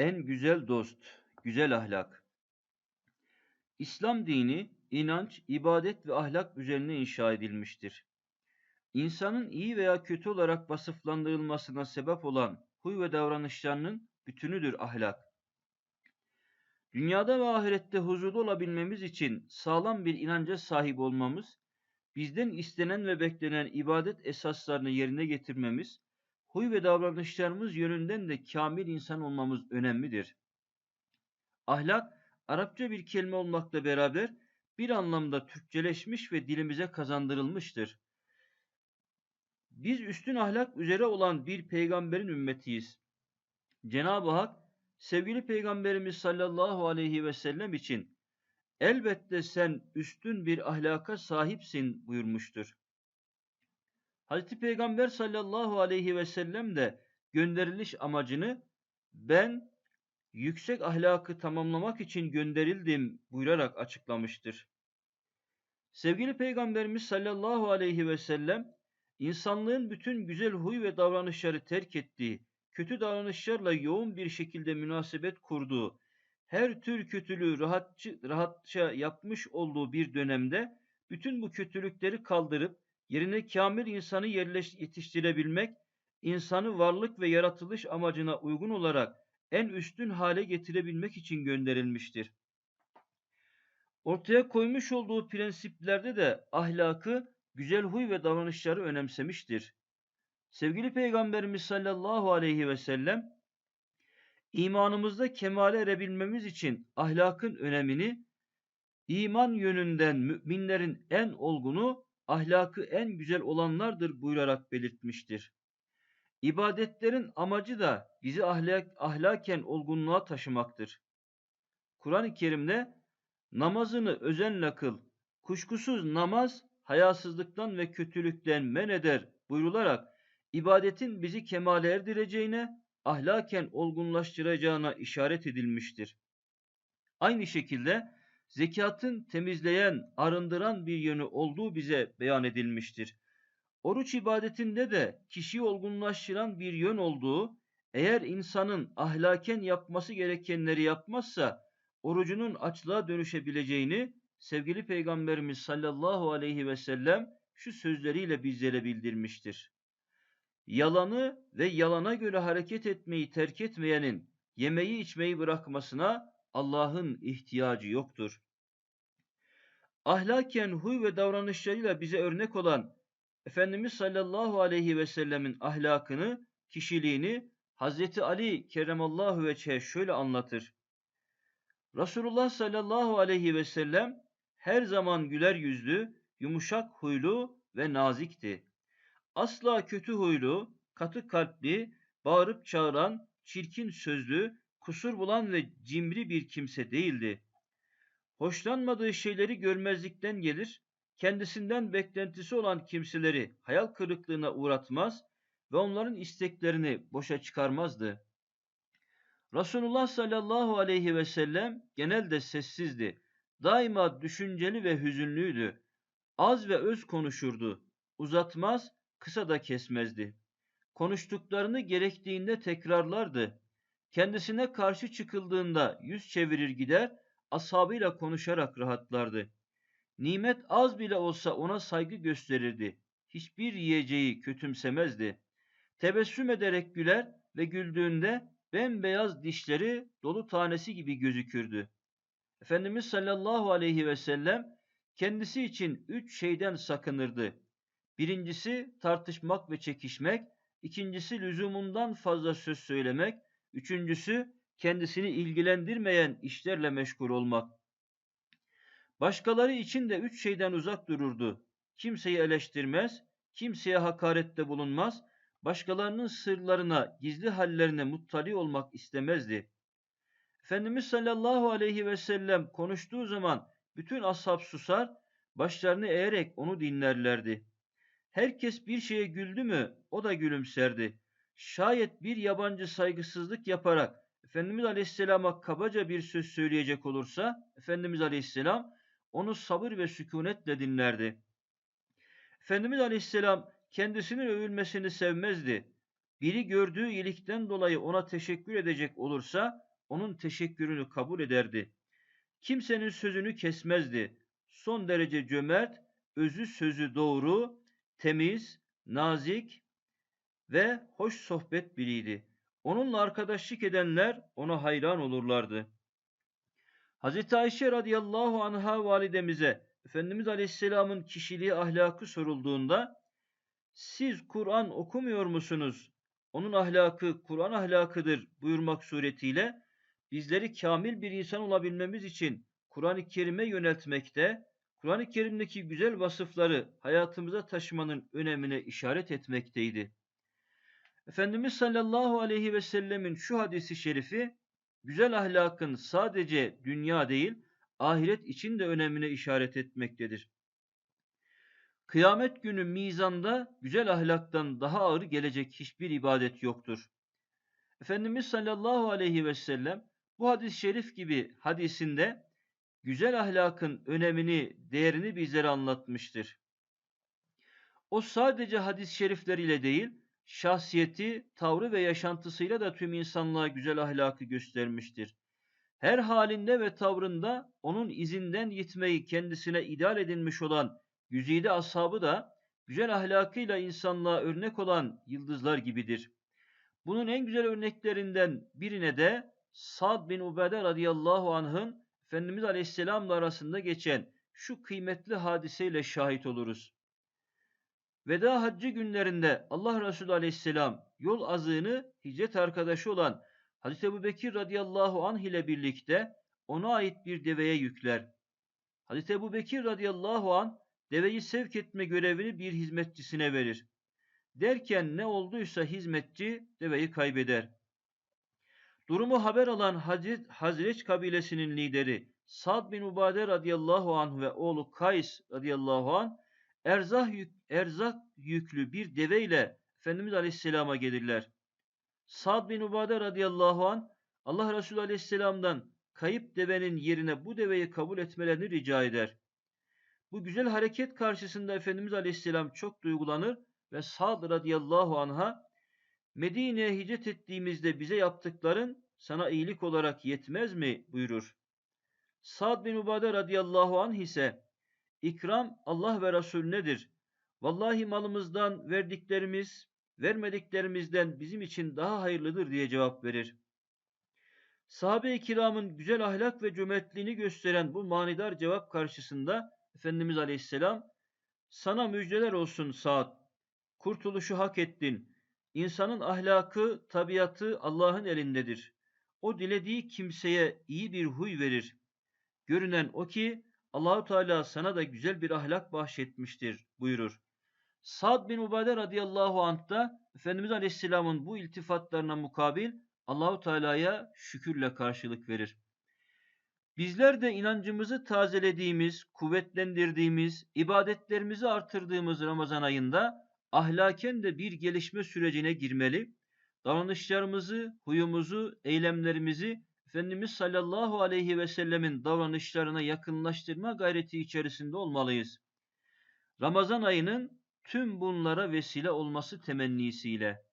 En güzel dost, güzel ahlak. İslam dini, inanç, ibadet ve ahlak üzerine inşa edilmiştir. İnsanın iyi veya kötü olarak vasıflandırılmasına sebep olan huy ve davranışlarının bütünüdür ahlak. Dünyada ve ahirette huzurlu olabilmemiz için sağlam bir inanca sahip olmamız, bizden istenen ve beklenen ibadet esaslarını yerine getirmemiz, huy ve davranışlarımız yönünden de kamil insan olmamız önemlidir. Ahlak, Arapça bir kelime olmakla beraber bir anlamda Türkçeleşmiş ve dilimize kazandırılmıştır. Biz üstün ahlak üzere olan bir peygamberin ümmetiyiz. Cenab-ı Hak sevgili peygamberimiz sallallahu aleyhi ve sellem için elbette sen üstün bir ahlaka sahipsin buyurmuştur. Hazreti Peygamber sallallahu aleyhi ve sellem de gönderiliş amacını ben yüksek ahlakı tamamlamak için gönderildim buyurarak açıklamıştır. Sevgili Peygamberimiz sallallahu aleyhi ve sellem insanlığın bütün güzel huy ve davranışları terk ettiği, kötü davranışlarla yoğun bir şekilde münasebet kurduğu, her tür kötülüğü rahatça, rahatça yapmış olduğu bir dönemde bütün bu kötülükleri kaldırıp yerine kamil insanı yerleş, yetiştirebilmek, insanı varlık ve yaratılış amacına uygun olarak en üstün hale getirebilmek için gönderilmiştir. Ortaya koymuş olduğu prensiplerde de ahlakı, güzel huy ve davranışları önemsemiştir. Sevgili Peygamberimiz sallallahu aleyhi ve sellem, imanımızda kemale erebilmemiz için ahlakın önemini, iman yönünden müminlerin en olgunu, ahlakı en güzel olanlardır buyurarak belirtmiştir. İbadetlerin amacı da bizi ahlak, ahlaken olgunluğa taşımaktır. Kur'an-ı Kerim'de namazını özenle kıl, kuşkusuz namaz hayasızlıktan ve kötülükten men eder buyrularak ibadetin bizi kemale erdireceğine, ahlaken olgunlaştıracağına işaret edilmiştir. Aynı şekilde zekatın temizleyen, arındıran bir yönü olduğu bize beyan edilmiştir. Oruç ibadetinde de kişiyi olgunlaştıran bir yön olduğu, eğer insanın ahlaken yapması gerekenleri yapmazsa, orucunun açlığa dönüşebileceğini sevgili Peygamberimiz sallallahu aleyhi ve sellem şu sözleriyle bizlere bildirmiştir. Yalanı ve yalana göre hareket etmeyi terk etmeyenin yemeği içmeyi bırakmasına Allah'ın ihtiyacı yoktur. Ahlaken huy ve davranışlarıyla bize örnek olan Efendimiz sallallahu aleyhi ve sellemin ahlakını, kişiliğini Hazreti Ali keremallahu veçhe şöyle anlatır. Resulullah sallallahu aleyhi ve sellem her zaman güler yüzlü, yumuşak huylu ve nazikti. Asla kötü huylu, katı kalpli, bağırıp çağıran, çirkin sözlü, kusur bulan ve cimri bir kimse değildi. Hoşlanmadığı şeyleri görmezlikten gelir, kendisinden beklentisi olan kimseleri hayal kırıklığına uğratmaz ve onların isteklerini boşa çıkarmazdı. Resulullah sallallahu aleyhi ve sellem genelde sessizdi. Daima düşünceli ve hüzünlüydü. Az ve öz konuşurdu. Uzatmaz, kısa da kesmezdi. Konuştuklarını gerektiğinde tekrarlardı. Kendisine karşı çıkıldığında yüz çevirir gider, ashabıyla konuşarak rahatlardı. Nimet az bile olsa ona saygı gösterirdi. Hiçbir yiyeceği kötümsemezdi. Tebessüm ederek güler ve güldüğünde bembeyaz dişleri dolu tanesi gibi gözükürdü. Efendimiz sallallahu aleyhi ve sellem kendisi için üç şeyden sakınırdı. Birincisi tartışmak ve çekişmek, ikincisi lüzumundan fazla söz söylemek, üçüncüsü kendisini ilgilendirmeyen işlerle meşgul olmak. Başkaları için de üç şeyden uzak dururdu. Kimseyi eleştirmez, kimseye hakarette bulunmaz, başkalarının sırlarına, gizli hallerine muttali olmak istemezdi. Efendimiz sallallahu aleyhi ve sellem konuştuğu zaman bütün ashab susar, başlarını eğerek onu dinlerlerdi. Herkes bir şeye güldü mü o da gülümserdi. Şayet bir yabancı saygısızlık yaparak Efendimiz Aleyhisselam'a kabaca bir söz söyleyecek olursa Efendimiz Aleyhisselam onu sabır ve sükunetle dinlerdi. Efendimiz Aleyhisselam kendisinin övülmesini sevmezdi. Biri gördüğü iyilikten dolayı ona teşekkür edecek olursa onun teşekkürünü kabul ederdi. Kimsenin sözünü kesmezdi. Son derece cömert, özü sözü doğru, temiz, nazik ve hoş sohbet biriydi. Onunla arkadaşlık edenler ona hayran olurlardı. Hazreti Ayşe radıyallahu anha validemize Efendimiz Aleyhisselam'ın kişiliği ahlakı sorulduğunda siz Kur'an okumuyor musunuz? Onun ahlakı Kur'an ahlakıdır buyurmak suretiyle bizleri kamil bir insan olabilmemiz için Kur'an-ı Kerim'e yöneltmekte, Kur'an-ı Kerim'deki güzel vasıfları hayatımıza taşımanın önemine işaret etmekteydi. Efendimiz sallallahu aleyhi ve sellemin şu hadisi şerifi, güzel ahlakın sadece dünya değil, ahiret için de önemine işaret etmektedir. Kıyamet günü mizanda güzel ahlaktan daha ağır gelecek hiçbir ibadet yoktur. Efendimiz sallallahu aleyhi ve sellem bu hadis-i şerif gibi hadisinde güzel ahlakın önemini, değerini bizlere anlatmıştır. O sadece hadis-i şerifleriyle değil, şahsiyeti, tavrı ve yaşantısıyla da tüm insanlığa güzel ahlakı göstermiştir. Her halinde ve tavrında onun izinden gitmeyi kendisine ideal edinmiş olan güzide ashabı da güzel ahlakıyla insanlığa örnek olan yıldızlar gibidir. Bunun en güzel örneklerinden birine de Sad bin Ubede radıyallahu anh'ın Efendimiz Aleyhisselam'la arasında geçen şu kıymetli hadiseyle şahit oluruz. Veda haccı günlerinde Allah Resulü Aleyhisselam yol azığını hicret arkadaşı olan Hazreti Ebu Bekir radıyallahu anh ile birlikte ona ait bir deveye yükler. Hazreti Ebu Bekir radıyallahu anh deveyi sevk etme görevini bir hizmetçisine verir. Derken ne olduysa hizmetçi deveyi kaybeder. Durumu haber alan Hazreç kabilesinin lideri Sad bin Ubade radıyallahu anh ve oğlu Kays radıyallahu anh erzak, yük, erzak yüklü bir deveyle Efendimiz Aleyhisselam'a gelirler. Sad bin Ubade radıyallahu anh Allah Resulü Aleyhisselam'dan kayıp devenin yerine bu deveyi kabul etmelerini rica eder. Bu güzel hareket karşısında Efendimiz Aleyhisselam çok duygulanır ve Sad radıyallahu anh'a Medine'ye hicret ettiğimizde bize yaptıkların sana iyilik olarak yetmez mi buyurur. Sad bin Ubade radıyallahu anh ise ikram Allah ve Resulünedir. Vallahi malımızdan verdiklerimiz, vermediklerimizden bizim için daha hayırlıdır diye cevap verir. Sahabe-i kiramın güzel ahlak ve cömertliğini gösteren bu manidar cevap karşısında Efendimiz Aleyhisselam sana müjdeler olsun Sa'd. Kurtuluşu hak ettin. İnsanın ahlakı, tabiatı Allah'ın elindedir. O dilediği kimseye iyi bir huy verir. Görünen o ki Allahu Teala sana da güzel bir ahlak bahşetmiştir buyurur. Sad bin Ubade radıyallahu anh da Efendimiz Aleyhisselam'ın bu iltifatlarına mukabil Allahu Teala'ya şükürle karşılık verir. Bizler de inancımızı tazelediğimiz, kuvvetlendirdiğimiz, ibadetlerimizi artırdığımız Ramazan ayında ahlaken de bir gelişme sürecine girmeli, davranışlarımızı, huyumuzu, eylemlerimizi Efendimiz sallallahu aleyhi ve sellemin davranışlarına yakınlaştırma gayreti içerisinde olmalıyız. Ramazan ayının tüm bunlara vesile olması temennisiyle